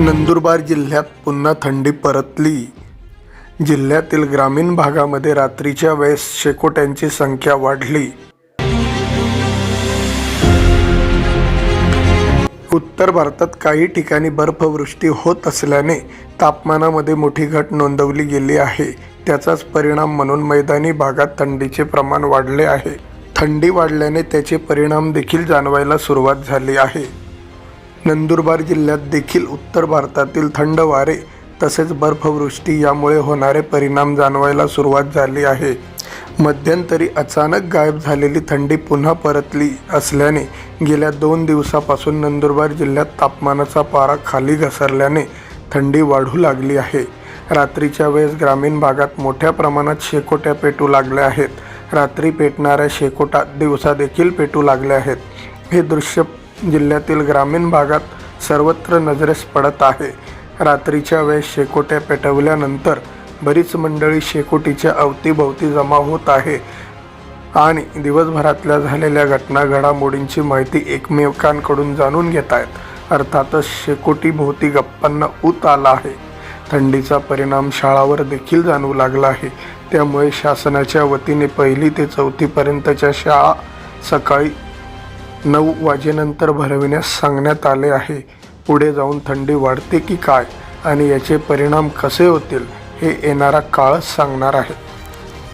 नंदुरबार जिल्ह्यात पुन्हा थंडी परतली. जिल्ह्यातील ग्रामीण भागामध्ये रात्रीच्या वेळेस शेकोट्यांची संख्या वाढली. उत्तर भारतात काही ठिकाणी बर्फवृष्टी होत असल्याने तापमानामध्ये मोठी घट नोंदवली गेली आहे. त्याचाच परिणाम म्हणून मैदानी भागात थंडीचे प्रमाण वाढले आहे. थंडी वाढल्याने त्याचे परिणाम देखील जाणवायला सुरुवात झाली आहे. नंदुरबार जिल्ह्यात देखील उत्तर भारतातील थंड वारे तसेच बर्फवृष्टी यामुळे होणारे परिणाम जाणवायला सुरुवात झाली आहे. मध्यंतरी अचानक गायब झालेली थंडी पुन्हा परतली असल्याने गेल्या दोन दिवसापासून नंदुरबार जिल्ह्यात तापमानाचा पारा खाली घसरल्याने थंडी वाढू लागली आहे. रात्रीच्या वेळेस ग्रामीण भागात मोठ्या प्रमाणात शेकोट्या पेटू लागल्या आहेत. रात्री पेटणाऱ्या शेकोटा दिवसा देखील पेटू लागल्या आहेत. हे दृश्य जिल्ह्यातील ग्रामीण भागात सर्वत्र नजरेस पडत आहे. रात्रीच्या वेळेस शेकोट्या पेटवल्यानंतर बरीच मंडळी शेकोटीच्या अवतीभवती जमा होत आहे. आणि दिवसभरातल्या झालेल्या घटना घडामोडींची माहिती एकमेकांकडून जाणून घेत आहेत. अर्थातच शेकोटीभोवती गप्पांना ऊत आला आहे. थंडीचा परिणाम शाळावर देखील जाणवू लागला आहे. त्यामुळे शासनाच्या वतीने पहिली ते चौथीपर्यंतच्या शाळा सकाळी नऊ वाजेनंतर भरविण्यास सांगण्यात आले आहे. पुढे जाऊन थंडी वाढते की काय आणि याचे परिणाम कसे होतील हे येणारा काळच सांगणार आहे.